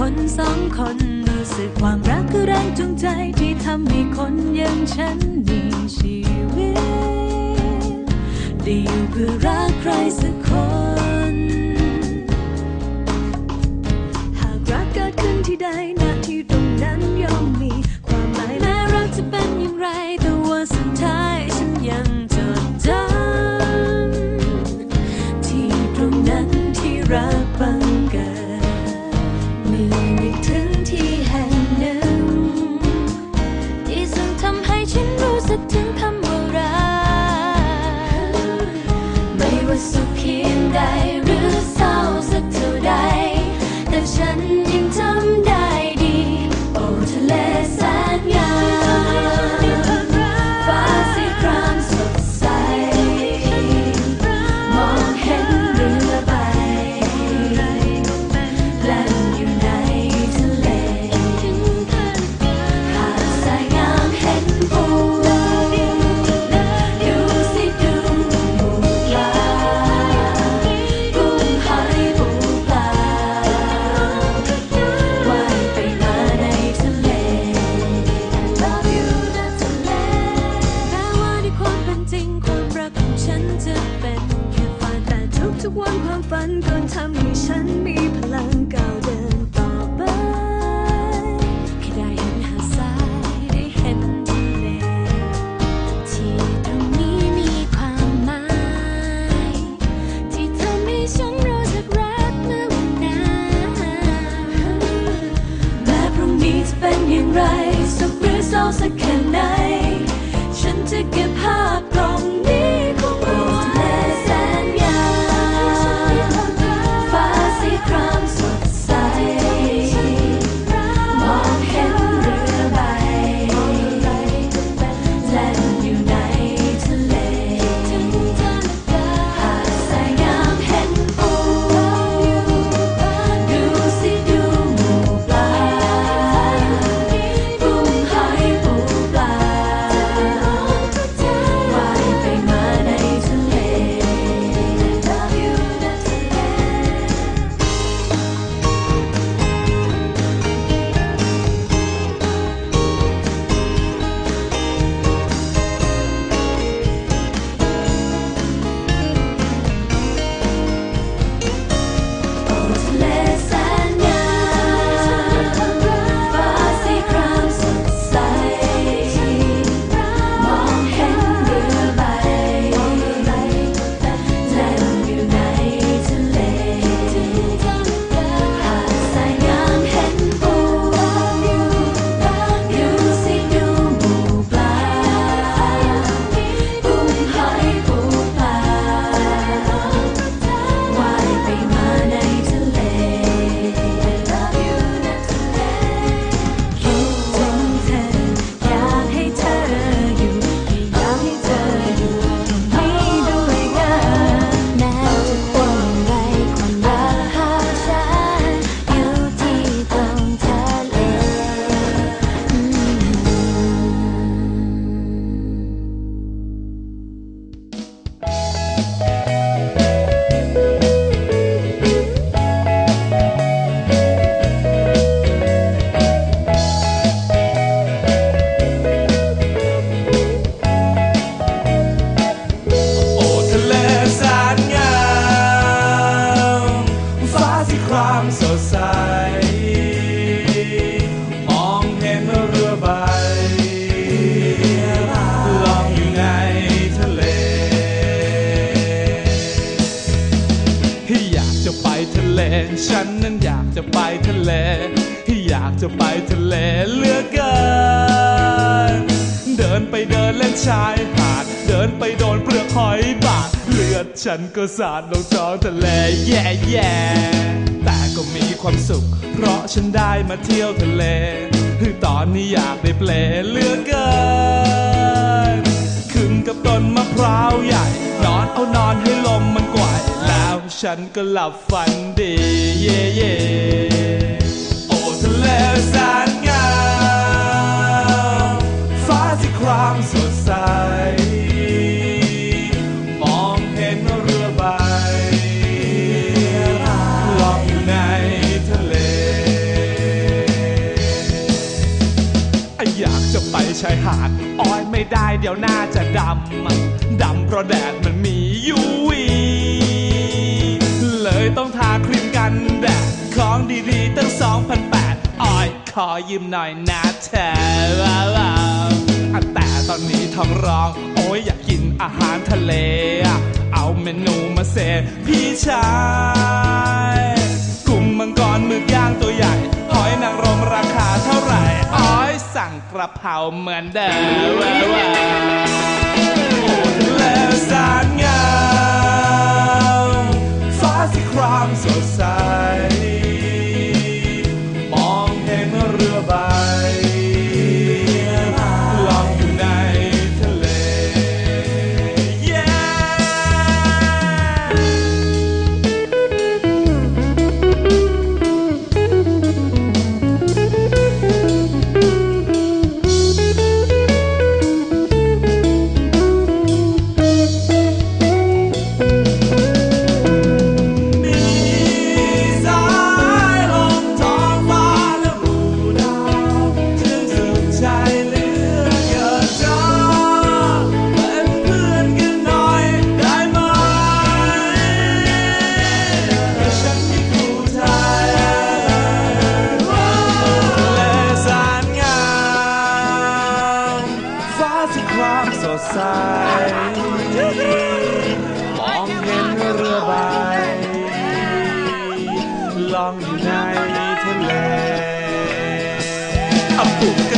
แต่คนรู้สึกความรักคือแรงจูงใจที่ทำให้คนอย่างฉันมีชีวิตได้อยู่เพื่อรักใครสักคน หากรักเกิดขึ้นที่ใดณที่ตรงนั้นย่อมมี ความหมายแม้รักจะเป็นอย่างไร แต่ว่าสุดท้ายฉันยัง ขห จะไปทะเลอยากจะไปทะเลเหลือเกิน เดินไปเดินเล่นชายหาด เดินไปโดนเปลือกหอยบาดเลือดฉันก็สาดลงท้องทะเลแย่แย่แต่ก็มีความสุข เพราะฉันได้มาเที่ยวทะเลตอนนี้อยากได้เปลเหลือเกิน ฉันก็หลับฝันดี เย่เย่โอ้ทะเลแสนงามฟ้าสีครามสดใส มองเห็นเรือใบลอยอยู่ในทะเล อยากจะไปชายหาดอ้อยไม่ได้เดี๋ยวหน้าจะดำ ดำเพราะแดดมันมีอยูวีเลย ขอยืมหน่อยนะเธอว้าวว้วแต่ตอนนี้ท้องร้อง โอ้ยอยากกินอาหารทะเล เอาเมนูมาเสพพี่ชายกุ้งมังกรหมึกย่างตัวใหญ่หอยนางรมราคาเท่าไหร่อ้อยสั่งกระเพราเหมือนเดิมว้าวว้วโอ้ทะเลสานงามฟ้าสีครามสดใส ล่